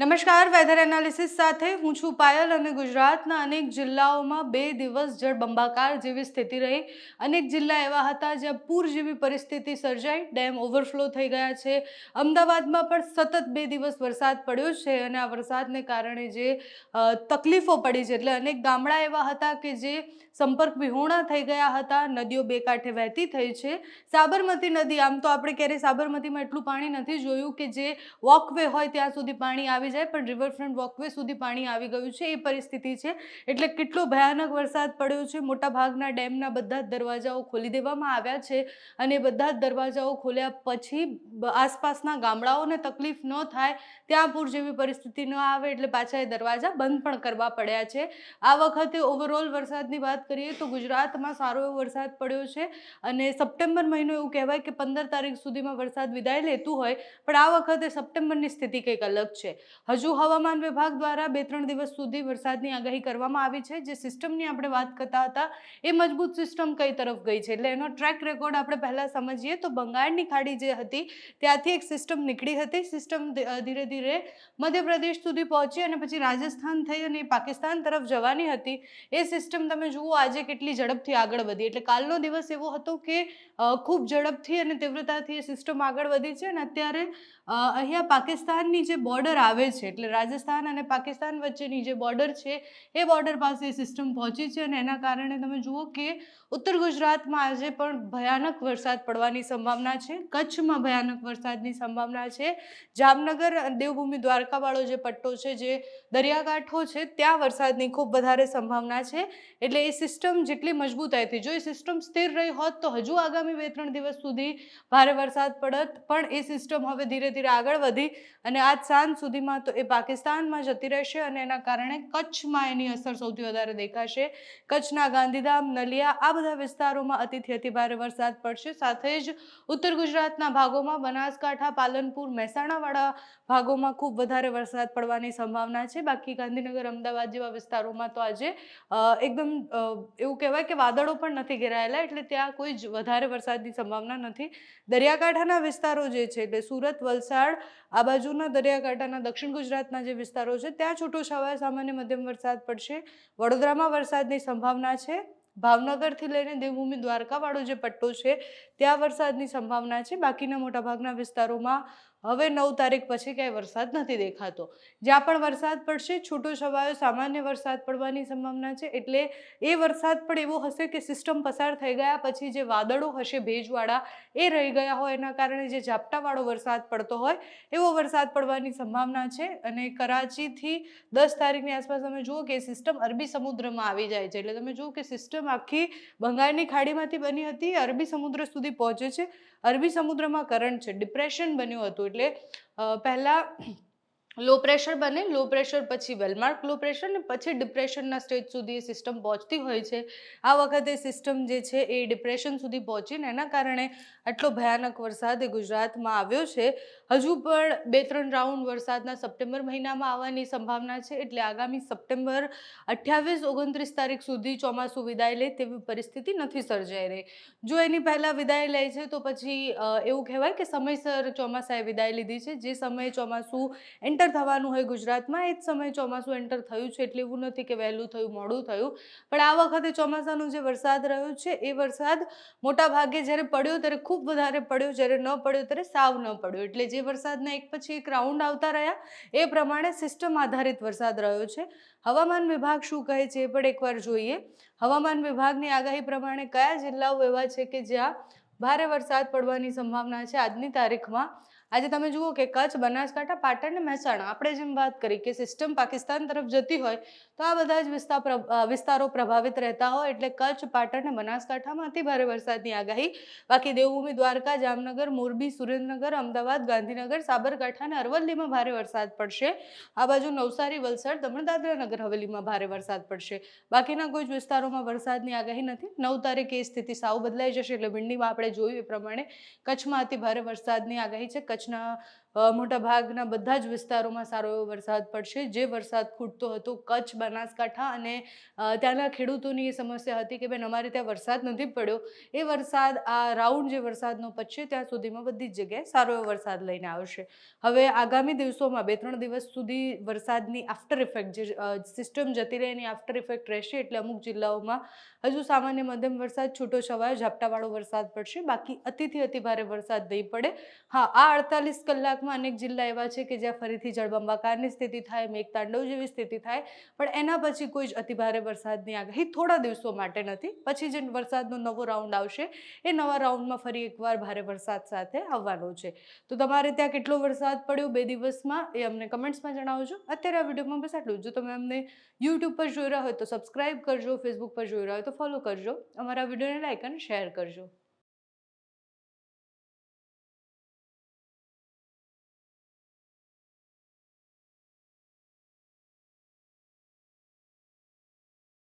નમસ્કાર weather analysis સાથે હું છું પાયલ અને ગુજરાતના અનેક જિલ્લાઓમાં બે દિવસ જળબંબાકાર જેવી સ્થિતિ રહી. અનેક જિલ્લા એવા હતા જ્યાં પૂર જેવી પરિસ્થિતિ સર્જાઈ. ડેમ ઓવરફ્લો થઈ ગયા છે. અમદાવાદમાં પણ સતત બે દિવસ વરસાદ પડ્યો છે અને આ વરસાદને કારણે જે તકલીફો પડી છે એટલે અનેક ગામડા એવા હતા કે જે સંપર્ક વિહોણા થઈ ગયા હતા. નદીઓ બે કાંઠે વહેતી થઈ છે. સાબરમતી નદી, આમ તો આપણે ક્યારેય સાબરમતીમાં એટલું પાણી નથી જોયું કે જે વોકવે હોય ત્યાં સુધી પાણી આવી જાય, પણ રિવરફ્રન્ટ વોકવે સુધી પાણી આવી ગયું છે, એ પરિસ્થિતિ છે. એટલે કેટલો ભયાનક વરસાદ પડ્યો છે મોટા ભાગના ડેમના બધા જ દરવાજાઓ ખોલી દેવામાં આવ્યા છે અને બધા જ દરવાજાઓ ખોલ્યા પછી આસપાસના ગામડાઓને તકલીફ ન થાય, ત્યાં પૂર જેવી પરિસ્થિતિ ન આવે, એટલે પાછા એ દરવાજા બંધ પણ કરવા પડ્યા છે. આ વખતે ઓવરઓલ વરસાદની વાત કરીએ તો ગુજરાતમાં સારો એવો વરસાદ પડ્યો છે અને સપ્ટેમ્બર મહિનો એવું કહેવાય કે પંદર તારીખ સુધીમાં વરસાદ વિદાય લેતું હોય, પણ આ વખતે સપ્ટેમ્બરની સ્થિતિ કંઈક અલગ છે. હજુ હવામાન વિભાગ દ્વારા બે ત્રણ દિવસ સુધી વરસાદની આગાહી કરવામાં આવી છે. જે સિસ્ટમની આપણે વાત કરતા હતા, એ મજબૂત સિસ્ટમ કઈ તરફ ગઈ છે? એટલે એનો ટ્રેક રેકોર્ડ આપણે પહેલાં સમજીએ તો બંગાળની ખાડી જે હતી, ત્યાંથી એક સિસ્ટમ નીકળી હતી. સિસ્ટમ ધીરે ધીરે મધ્યપ્રદેશ સુધી પહોંચી અને પછી રાજસ્થાન થઈ અને પાકિસ્તાન તરફ જવાની હતી. એ સિસ્ટમ તમે જુઓ, આજે કેટલી ઝડપથી આગળ વધી. એટલે કાલનો દિવસ એવો હતો કે ખૂબ ઝડપથી અને તીવ્રતાથી એ સિસ્ટમ આગળ વધી છે અને અત્યારે અહીંયા પાકિસ્તાનની જે બોર્ડર આવે છે. એટલે રાજસ્થાન અને પાકિસ્તાન વચ્ચેની જે બોર્ડર છે, એ બોર્ડર પાસે એ સિસ્ટમ પહોંચી છે અને એના કારણે તમે જુઓ કે ઉત્તર ગુજરાતમાં આજે પણ ભયાનક વરસાદ પડવાની સંભાવના છે. કચ્છમાં ભયાનક વરસાદની સંભાવના છે. જામનગર દેવભૂમિ દ્વારકાવાળો જે પટ્ટો છે, જે દરિયાકાંઠો છે, ત્યાં વરસાદની ખૂબ વધારે સંભાવના છે. એટલે એ સિસ્ટમ જેટલી મજબૂતાઈથી જો એ સિસ્ટમ સ્થિર રહી હોત તો હજુ આગામી બે ત્રણ દિવસ સુધી ભારે વરસાદ પડત, પણ એ સિસ્ટમ હવે ધીરે ધીરે આગળ વધી અને આજ સાંજ સુધીમાં તો એ પાકિસ્તાનમાં જતી રહેશે અને એના કારણે કચ્છમાં એની અસર સૌથી વધારે દેખાશે. કચ્છના ગાંધીધામ, નલિયા આ બધા વિસ્તારોમાં અતિથી અતિ ભારે વરસાદ પડશે. સાથે જ ઉત્તર ગુજરાતના ભાગોમાં બનાસકાંઠા, પાલનપુર, મહેસાણાવાળા ભાગોમાં ખૂબ વધારે વરસાદ પડવાની સંભાવના છે. બાકી ગાંધીનગર, અમદાવાદ જેવા વિસ્તારોમાં તો આજે એકદમ એવું કહેવાય કે વાદળો પણ નથી ઘેરાયેલા, એટલે ત્યાં કોઈ જ વધારે વરસાદની સંભાવના નથી. દરિયાકાંઠાના વિસ્તારો જે છે, એટલે સુરત, વલસાડ, આ બાજુના દરિયાકાંઠાના દક્ષિણ ગુજરાતના જે વિસ્તારો છે, ત્યાં છૂટો છવાયો સામાન્ય મધ્યમ વરસાદ પડશે. વડોદરામાં વરસાદની સંભાવના છે. ભાવનગરથી લઈને દેવભૂમિ દ્વારકાવાળો જે પટ્ટો છે, ત્યાં વરસાદની સંભાવના છે. બાકીના મોટાભાગના વિસ્તારોમાં હવે નવ તારીખ પછી ક્યાંય વરસાદ નથી દેખાતો. જ્યાં પણ વરસાદ પડશે, છૂટો છવાયો, સામાન્ય વરસાદ પડવાની સંભાવના છે. એટલે એ વરસાદ પણ એવો હશે કે સિસ્ટમ પસાર થઈ ગયા, પછી જે વાદળો હશે, ભેજવાળા, એ રહી ગયા હોય. એના કારણે જે ઝાપટાવાળો વરસાદ પડતો હોય, એવો વરસાદ પડવાની સંભાવના છે. અને કરાચીથી દસ તારીખની આસપાસ તમે જુઓ કે સિસ્ટમ અરબી સમુદ્રમાં આવી જાય છે. એટલે તમે જુઓ કે સિસ્ટમ આખી બંગાળની ખાડીમાંથી બની હતી, અરબી સમુદ્ર સુધી પહોંચે છે. અરબી સમુદ્રમાં કરંટ છે. ડિપ્રેશન બન્યું હતું. એટલે પહેલાં લો પ્રેશર બને, લો પ્રેશર પછી વેલમાર્ક લો પ્રેશર ને પછી ડિપ્રેશનના સ્ટેજ સુધી સિસ્ટમ પહોંચતી હોય છે. આ વખતે સિસ્ટમ જે છે એ ડિપ્રેશન સુધી પહોંચીને એના કારણે આટલો ભયાનક વરસાદ એ ગુજરાતમાં આવ્યો છે. હજુ પણ બે ત્રણ રાઉન્ડ વરસાદના સપ્ટેમ્બર મહિનામાં આવવાની સંભાવના છે. એટલે આગામી સપ્ટેમ્બર અઠ્યાવીસ ઓગણત્રીસ તારીખ સુધી ચોમાસું વિદાય લે તેવી પરિસ્થિતિ નથી સર્જાઈ રહી. જો એની પહેલાં વિદાય લે છે તો પછી એવું કહેવાય કે સમયસર ચોમાસાએ વિદાય લીધી છે. જે સમયે ચોમાસું એન્ટર થવાનું હોય ગુજરાતમાં, એ જ સમયે ચોમાસું એન્ટર થયું છે. એટલે એવું નથી કે વહેલું થયું, મોડું થયું. પણ આ વખતે ચોમાસાનો જે વરસાદ રહ્યો છે, એ વરસાદ મોટા ભાગે જ્યારે પડ્યો ત્યારે ખૂબ વધારે પડ્યો, જ્યારે ન પડ્યો, ત્યારે સાવ ન પડ્યો. એટલે જે વરસાદના એક પછી એક રાઉન્ડ આવતા રહ્યા, એ પ્રમાણે સિસ્ટમ આધારિત વરસાદ રહ્યો છે. હવામાન વિભાગ શું કહે છે એ પણ એકવાર જોઈએ. હવામાન વિભાગની આગાહી પ્રમાણે કયા જિલ્લાઓ એવા છે કે જ્યાં ભારે વરસાદ પડવાની સંભાવના છે? આજની તારીખમાં આજે તમે જુઓ કે કચ્છ, બનાસકાંઠા, પાટણ અને મહેસાણા, આપણે જેમ વાત કરી કે સિસ્ટમ પાકિસ્તાન તરફ જતી હોય, તો આ બધા જ વિસ્તાર વિસ્તારો પ્રભાવિત રહેતા હોય એટલે કચ્છ, પાટણ અને બનાસકાંઠામાં અતિ ભારે વરસાદની આગાહી. બાકી દેવભૂમિ, દ્વારકા, જામનગર, મોરબી, સુરેન્દ્રનગર, અમદાવાદ, ગાંધીનગર, સાબરકાંઠા અને અરવલ્લીમાં ભારે વરસાદ પડશે. આ બાજુ નવસારી, વલસાડ, દમણ દાદરા નગર હવેલીમાં ભારે વરસાદ પડશે. બાકીના કોઈ જ વિસ્તારોમાં વરસાદની આગાહી નથી. નવ તારીખે એ સ્થિતિ સાવ બદલાઈ જશે એટલે ભીંડીમાં આપણે જોયું એ પ્રમાણે કચ્છમાં અતિ ભારે વરસાદની આગાહી છે. કચ્છના začne મોટાભાગના બધા જ વિસ્તારોમાં સારો એવો વરસાદ પડશે. જે વરસાદ ખૂટતો હતો, કચ્છ, બનાસકાંઠા અને ત્યાંના ખેડૂતોની એ સમસ્યા હતી કે બેન, અમારે ત્યાં વરસાદ નથી પડ્યો. એ વરસાદ, આ રાઉન્ડ જે વરસાદનો પચશે ત્યાં સુધીમાં બધી જ જગ્યાએ સારો એવો વરસાદ લઈને આવશે. હવે આગામી દિવસોમાં બે ત્રણ દિવસ સુધી વરસાદની આફ્ટર ઇફેક્ટ જે સિસ્ટમ જતી રહે એની આફ્ટર ઇફેક્ટ રહેશે એટલે અમુક જિલ્લાઓમાં હજુ સામાન્ય મધ્યમ વરસાદ, છૂટો છવાયો, ઝાપટાવાળો વરસાદ પડશે. બાકી અતિથી અતિ ભારે વરસાદ નહીં પડે. હા, આ અડતાલીસ કલાકમાં અનેક જિલ્લા એવા છે કે જ્યાં ફરીથી જળબંબાકારની સ્થિતિ થાય, મેઘતાંડવ જેવી સ્થિતિ થાય, પણ એના પછી કોઈ જ અતિભારે વરસાદની આગાહી થોડા દિવસો માટે નથી. પછી જે વરસાદનો નવો રાઉન્ડ આવશે, એ નવા રાઉન્ડમાં ફરી એકવાર ભારે વરસાદ સાથે આવવાનો છે. તો તમારે ત્યાં કેટલો વરસાદ પડ્યો બે દિવસમાં, એ અમને કમેન્ટ્સમાં જણાવજો. અત્યારે આ વિડીયોમાં બસ આટલું જો. તમે અમને યુટ્યુબ પર જોઈ રહ્યા હોય તો સબસ્ક્રાઈબ કરજો ફેસબુક પર જોઈ રહ્યા હોય તો ફોલો કરજો. અમારા વિડીયોને લાઈક અને શેર કરજો.